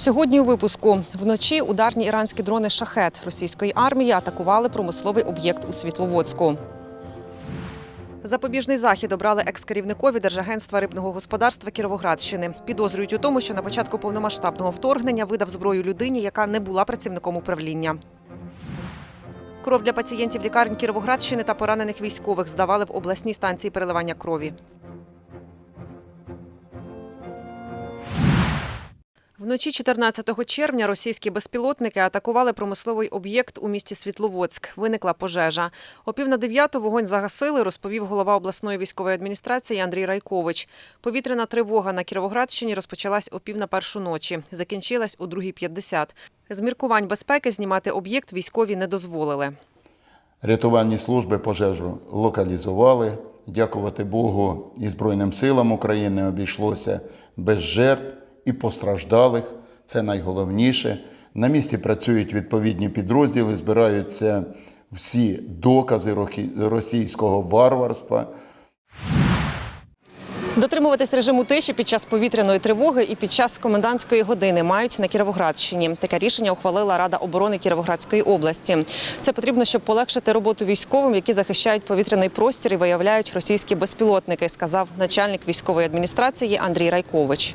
Сьогодні у випуску вночі ударні іранські дрони шахет російської армії атакували промисловий об'єкт у Світловодську. Запобіжний захід обрали екс-керівникові Держагентства рибного господарства Кіровоградщини. Підозрюють у тому, що на початку повномасштабного вторгнення видав зброю людині, яка не була працівником управління. Кров для пацієнтів лікарень Кіровоградщини та поранених військових здавали в обласній станції переливання крові. Вночі 14 червня російські безпілотники атакували промисловий об'єкт у місті Світловодськ. Виникла пожежа. О пів на дев'яту вогонь загасили, розповів голова обласної військової адміністрації Андрій Райкович. Повітряна тривога на Кіровоградщині розпочалась о пів на першу ночі. Закінчилась о 2.50. З міркувань безпеки знімати об'єкт військові не дозволили. Рятувальні служби пожежу локалізували. Дякувати Богу і Збройним силам України обійшлося без жертв і постраждалих. Це найголовніше. На місці працюють відповідні підрозділи, збираються всі докази російського варварства. Дотримуватись режиму тиші під час повітряної тривоги і під час комендантської години мають на Кіровоградщині. Таке рішення ухвалила Рада оборони Кіровоградської області. Це потрібно, щоб полегшити роботу військовим, які захищають повітряний простір і виявляють російські безпілотники, сказав начальник військової адміністрації Андрій Райкович.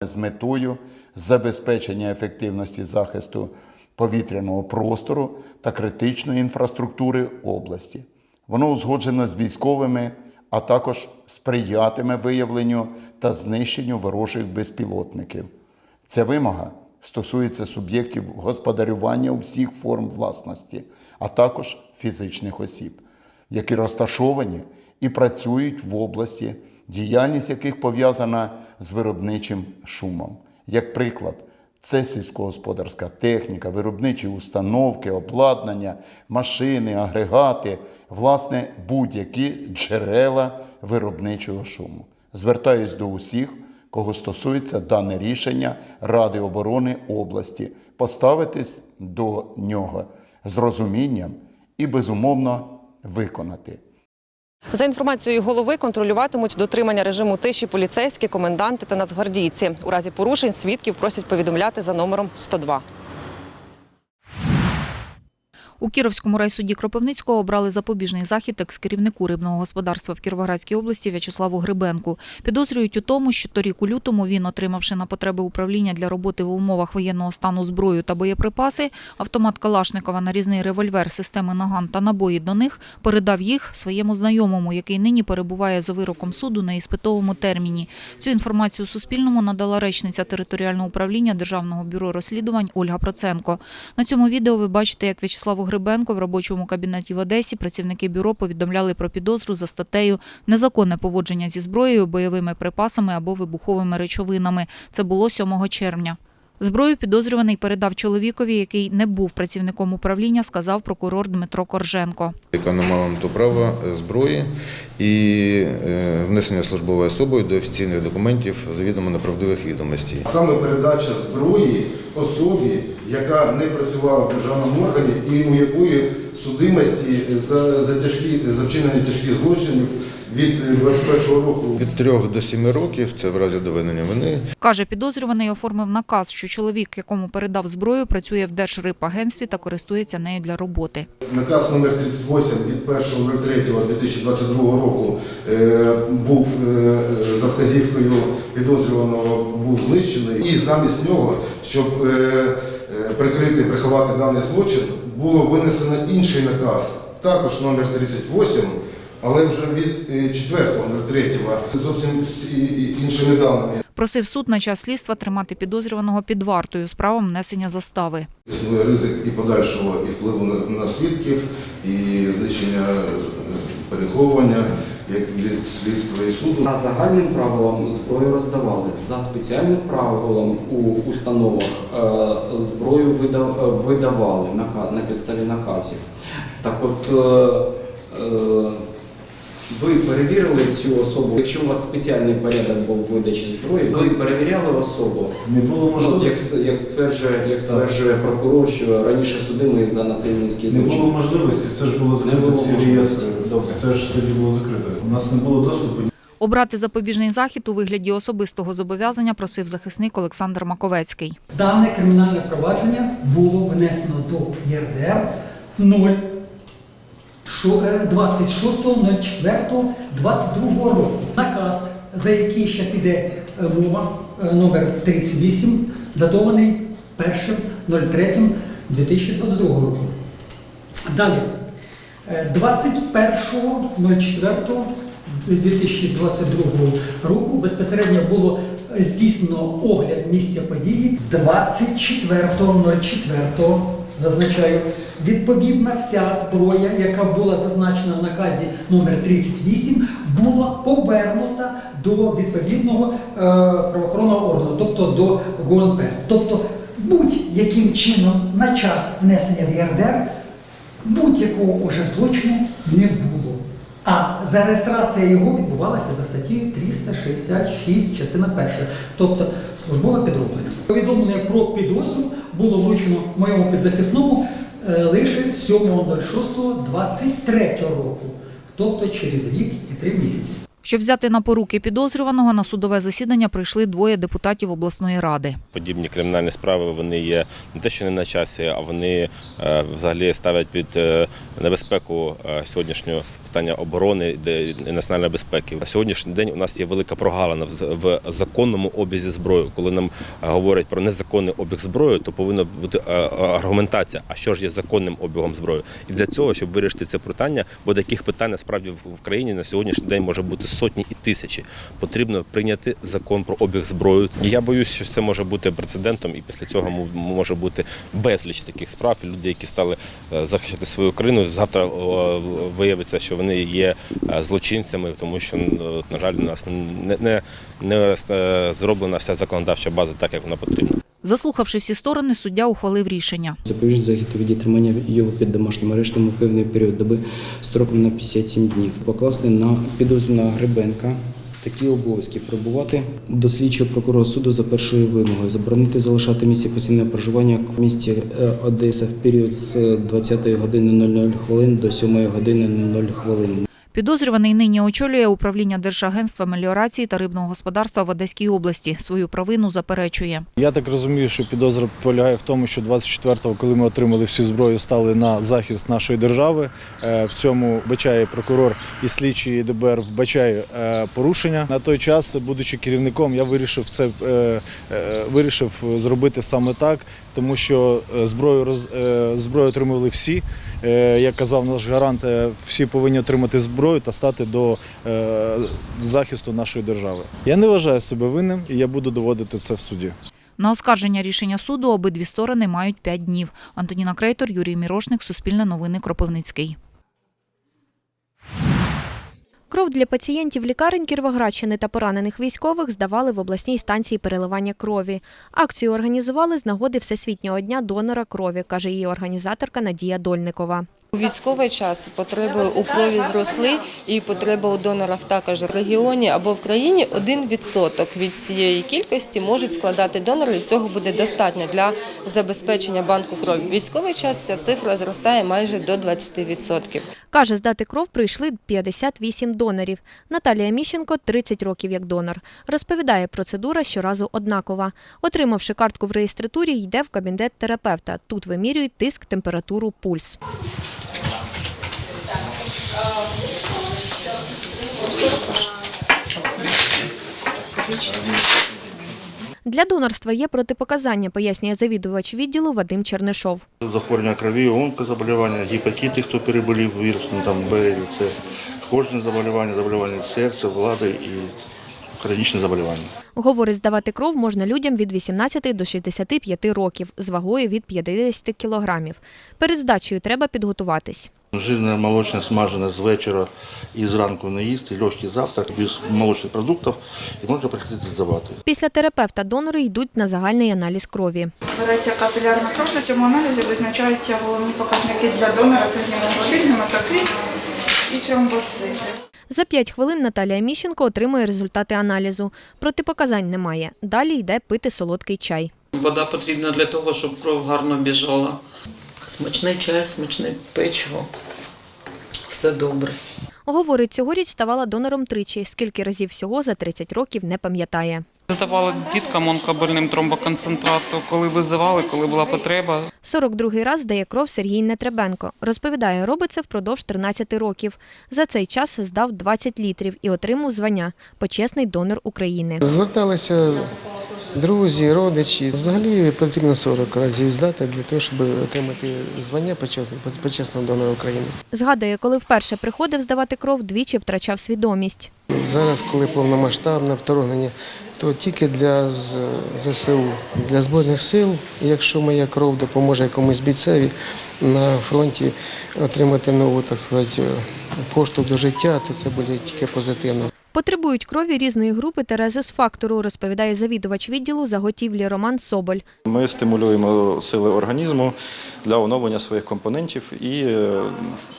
З метою забезпечення ефективності захисту повітряного простору та критичної інфраструктури області. Воно узгоджено з військовими, а також сприятиме виявленню та знищенню ворожих безпілотників. Ця вимога стосується суб'єктів господарювання усіх форм власності, а також фізичних осіб, які розташовані і працюють в області, діяльність яких пов'язана з виробничим шумом. Як приклад, це сільськогосподарська техніка, виробничі установки, обладнання, машини, агрегати, власне, будь-які джерела виробничого шуму. Звертаюсь до усіх, кого стосується дане рішення Ради оборони області, поставитись до нього з розумінням і безумовно виконати. За інформацією голови, контролюватимуть дотримання режиму тиші поліцейські, коменданти та нацгвардійці. У разі порушень свідків просять повідомляти за номером 102. У Кіровському райсуді Кропивницького обрали запобіжний захід екс-керівнику рибного господарства в Кіровоградській області В'ячеславу Грибенку. Підозрюють у тому, що торік у лютому він, отримавши на потреби управління для роботи в умовах воєнного стану зброю та боєприпаси, автомат Калашникова, нарізний револьвер системи Наган та набої до них, передав їх своєму знайомому, який нині перебуває за вироком суду на іспитовому терміні. Цю інформацію Суспільному надала речниця територіального управління Державного бюро розслідувань Ольга Проценко. На цьому відео ви бачите, як В'ячеславу Грибенко в робочому кабінеті в Одесі працівники бюро повідомляли про підозру за статтею незаконне поводження зі зброєю, бойовими припасами або вибуховими речовинами. Це було 7 червня. Зброю підозрюваний передав чоловікові, який не був працівником управління, сказав прокурор Дмитро Корженко. яка не мала то права е, зброї і е, внесення службовою особою до офіційних документів завідомо неправдивих відомостей. Саме передача зброї особі, яка не працювала в державному органі і у якої судимості за, за, тяжкі, за вчинення тяжких злочинів від 21 року Від 3 до 7 років це в разі доведення вини. Каже, підозрюваний оформив наказ, що чоловік, якому передав зброю, працює в Держрибагентстві та користується нею для роботи. наказ номер 38 від 1.03.2022 року е, був е, за вказівкою підозрюваного був знищений, і замість нього, щоб е, е, прикрити, приховати даний злочин, було винесено інший наказ, також номер 38, але вже від е, 4.03, зовсім з іншими даними. Просив суд на час слідства тримати підозрюваного під вартою з правом внесення застави. Існує ризик і подальшого і впливу на, на свідків, і знищення е, переховування як від слідства і суду. За загальним правилам зброю роздавали. За спеціальним правилом у установах е, зброю видавали на підставі наказів. Так от е, е, ви перевірили цю особу. Якщо у вас спеціальний порядок був видачі зброї, ви перевіряли особу. Не було Ну, як, як стверджує, як стверджує прокурор, що раніше судили за насильницькі Не було можливості, все ж було закрито, всі реєстри, Добре. все ж тоді було закрито. У нас не було доступу. Обрати запобіжний захід у вигляді особистого зобов'язання просив захисник Олександр Маковецький. Дане кримінальне провадження було внесено до ЄРДР 0 26.04.22 року. Наказ, за який зараз йде е, мова, е, номер 38, датований 1.03.2022 року. Далі. Е, 21.04.2022 року безпосередньо було здійснено огляд місця події 24.04. Зазначаю, відповідна вся зброя, яка була зазначена в наказі номер 38, була повернута до відповідного е, правоохоронного органу, тобто до ГУНП. Тобто будь-яким чином на час внесення в ЄРДР будь-якого уже злочину не було. А зареєстрація його відбувалася за статтею 366, частина 1, тобто службове підроблення. Повідомлення про підозру було вручено моєму підзахисному е, лише 7.06.23 року, тобто через рік і три місяці. Щоб взяти на поруки підозрюваного, на судове засідання прийшли двоє депутатів обласної ради. Подібні кримінальні справи вони є не те, що не на часі, а вони е, взагалі ставлять під е, небезпеку е, сьогоднішнього питання оборони і національної безпеки. На сьогоднішній день у нас є велика прогалина в, законному обізі зброї. Коли нам говорять про незаконний обіг зброї, то повинна бути аргументація, а що ж є законним обігом зброї. І для цього, щоб вирішити це питання, бо таких питань насправді в країні на сьогоднішній день може бути сотні і тисячі. Потрібно прийняти закон про обіг зброї. Я боюсь, що це може бути прецедентом, і після цього може бути безліч таких справ. Люди, які стали е, захищати свою країну, завтра виявиться, що вони є е, злочинцями, тому що на жаль, у нас не, не, не е, зроблена вся законодавча база так, як вона потрібна. Заслухавши всі сторони, суддя ухвалив рішення. Запобіжний захід у віді тримання його під домашнім арештом у певний період доби строком на 57 днів. Покласти на підозрюваного Гребенка такі обов'язки прибувати до слідчого прокурора суду за першою вимогою, заборонити залишати місце постійного проживання в місті е, Одеса в період з 20 години 00 хвилин до 7 години 00 хвилин. Підозрюваний нині очолює управління Держагентства меліорації та рибного господарства в Одеській області. Свою провину заперечує. Я так розумію, що підозра полягає в тому, що 24-го, коли ми отримали всю зброю, стали на захист нашої держави. Е, В цьому вбачає прокурор і слідчий ДБР вбачає е, порушення. На той час, будучи керівником, я вирішив це е, вирішив зробити саме так, тому що зброю зброю отримували всі. Е, Як казав наш гарант, е, всі повинні отримати зброю та стати до е, захисту нашої держави. Я не вважаю себе винним і я буду доводити це в суді. На оскарження рішення суду обидві сторони мають 5 днів. Антоніна Крейтор, Юрій Мірошник, Суспільне новини, Кропивницький. Кров для пацієнтів лікарень Кіровоградщини та поранених військових здавали в обласній станції переливання крові. Акцію організували з нагоди Всесвітнього дня донора крові, каже її організаторка Надія Дольникова. У військовий час потреби у крові зросли, і потреба у донорах також в регіоні або в країні 1% від цієї кількості можуть складати донори. Цього буде достатньо для забезпечення банку крові. В Військовий час ця цифра зростає майже до 20%. Каже, здати кров прийшли 58 донорів. Наталія Міщенко 30 років як донор. Розповідає, процедура щоразу однакова. Отримавши картку в реєстратурі, йде в кабінет терапевта. Тут вимірюють тиск, температуру, пульс. Для донорства є протипоказання, пояснює завідувач відділу Вадим Чернишов. Захворювання крові, онкозаболівання, гепатити, хто переболів вірусом, там Б, С, кожне заболівання, заболівання серця, влади і хронічне заболівання. Говорить, здавати кров можна людям від 18 до 65 років з вагою від 50 кілограмів. Перед здачею треба підготуватись. Жирне, молочне, смажене з вечора і зранку не їсти, легкий завтрак, без молочних продуктів і можна приходити здавати. Після терапевта донори йдуть на загальний аналіз крові. Береться капілярна кров, на цьому аналізі визначаються головні показники для донора це гемоглобін, гематокрит і тромбоцити. За 5 хвилин Наталія Міщенко отримує результати аналізу. Протипоказань немає. Далі йде пити солодкий чай. Вода потрібна для того, щоб кров гарно біжала. Смачний чай, смачне печиво. Все добре. Говорить, цьогоріч ставала донором тричі, скільки разів всього за 30 років не пам'ятає. Здавали діткам онкобольним тромбоконцентрату, коли визивали, коли була потреба. 42-й раз здає кров Сергій Нетребенко. Розповідає, робить це впродовж 13 років. За цей час здав 20 літрів і отримав звання почесний донор України. Зверталися друзі, родичі. Взагалі потрібно 40 разів здати для того, щоб отримати звання почесного, донора України. Згадує, коли вперше приходив здавати кров, двічі втрачав свідомість. Зараз, коли повномасштабне вторгнення, то тільки для ЗСУ, для Збройних сил, якщо моя кров допоможе якомусь бійцеві на фронті отримати нову, так сказати, поштовх до життя, то це буде тільки позитивно. Потребують крові різної групи та резус-фактору, розповідає завідувач відділу заготівлі Роман Соболь. Ми стимулюємо сили організму для оновлення своїх компонентів і е,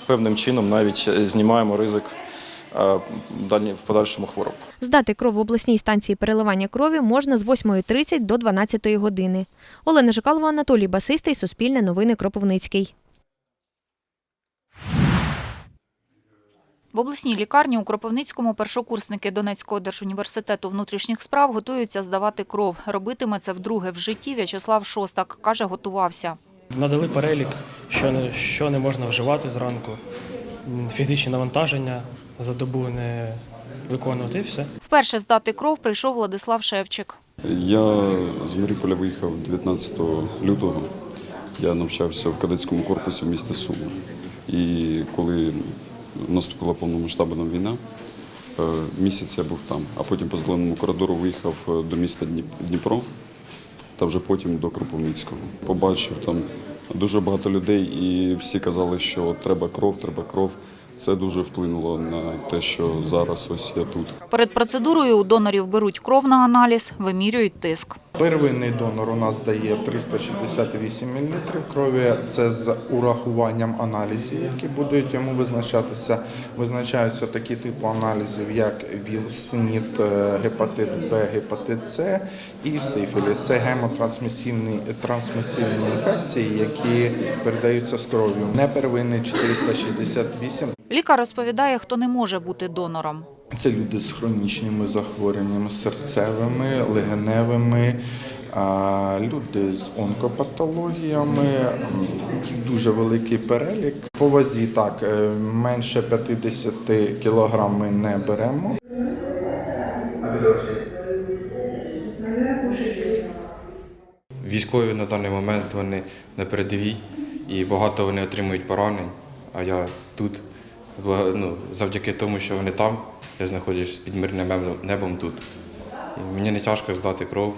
певним чином навіть знімаємо ризик е, в подальшому хвороб. Здати кров в обласній станції переливання крові можна з 8.30 до 12 години. Олена Жикалова, Анатолій Басистий, Суспільне новини Кропивницький. В обласній лікарні у Кропивницькому першокурсники Донецького держуніверситету внутрішніх справ готуються здавати кров. Робитиме це вдруге в житті. В'ячеслав Шостак каже, готувався. Надали перелік, що не, що не можна вживати зранку, фізичні навантаження за добу не виконувати і все. Вперше здати кров прийшов Владислав Шевчик. Я з Маріуполя виїхав 19 лютого. Я навчався в кадетському корпусі в місті Суми. І коли наступила повномасштабна війна, е, місяць я був там, а потім по зеленому коридору виїхав е, до міста Дніп- Дніпро та вже потім до Кропивницького. Побачив там дуже багато людей, і всі казали, що треба кров, треба кров. Це дуже вплинуло на те, що зараз ось я тут. Перед процедурою у донорів беруть кров на аналіз, вимірюють тиск. Первинний донор у нас дає 368 мл крові. Це з урахуванням аналізів, які будуть йому визначатися. Визначаються такі типи аналізів, як ВІЛ, СНІД, е, гепатит Б, гепатит С і сифіліс. Це гемотрансмісивні трансмісивні інфекції, які передаються з кров'ю. Непервинний 468 Лікар розповідає, хто не може бути донором. Це люди з хронічними захворюваннями, серцевими, легеневими, люди з онкопатологіями. Дуже великий перелік. По вазі так, е, менше 50 кг ми не беремо. Військові на даний момент вони на передовій і багато вони отримують поранень. А я тут ну, завдяки тому, що вони там, я знаходжусь під мирним небом- тут. І мені не тяжко здати кров.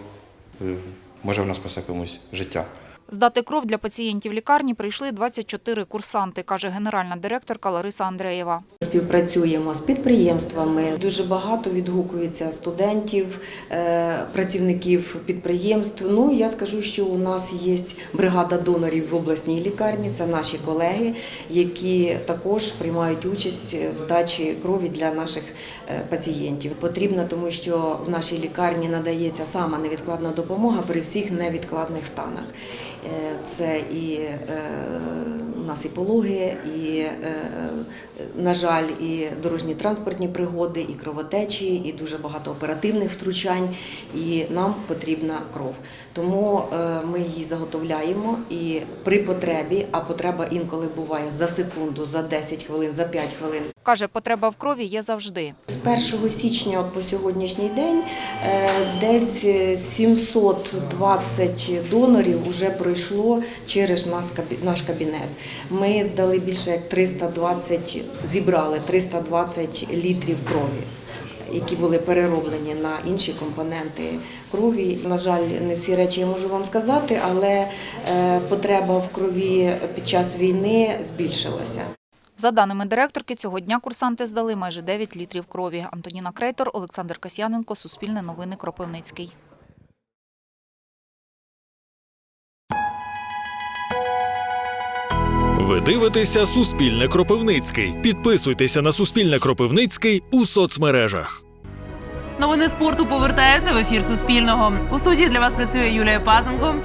може Може, вона спасе комусь життя. Здати кров для пацієнтів лікарні прийшли 24 курсанти, каже генеральна директорка Лариса Андреєва. Співпрацюємо з підприємствами. Дуже багато відгукується студентів, е, працівників підприємств. Ну я скажу, що у нас є бригада донорів в обласній лікарні. Це наші колеги, які також приймають участь в здачі крові для наших е, пацієнтів. Потрібно, тому що в нашій лікарні надається сама невідкладна допомога при всіх невідкладних станах. Е, Це і е, у нас і пологи, і, е, на жаль, і дорожні транспортні пригоди, і кровотечі, і дуже багато оперативних втручань. І нам потрібна кров. Тому ми її заготовляємо і при потребі, а потреба інколи буває за секунду, за 10 хвилин, за 5 хвилин. Каже, потреба в крові є завжди. З 1 січня по сьогоднішній день е, десь е, 720 донорів вже пройшло через наш кабі- кабінет. Ми здали більше як 320, зібрали 320 літрів крові. Які були перероблені на інші компоненти крові. На жаль, не всі речі я можу вам сказати, але е, потреба в крові під час війни збільшилася. За даними директорки, цього дня курсанти здали майже 9 літрів крові. Антоніна Крейтор, Олександр Касьяненко, Суспільне новини Кропивницький. Ви дивитеся Суспільне Кропивницький. Підписуйтеся на Суспільне Кропивницький у соцмережах. Новини спорту повертаються в ефір Суспільного. У студії для вас працює Юлія Пазенко.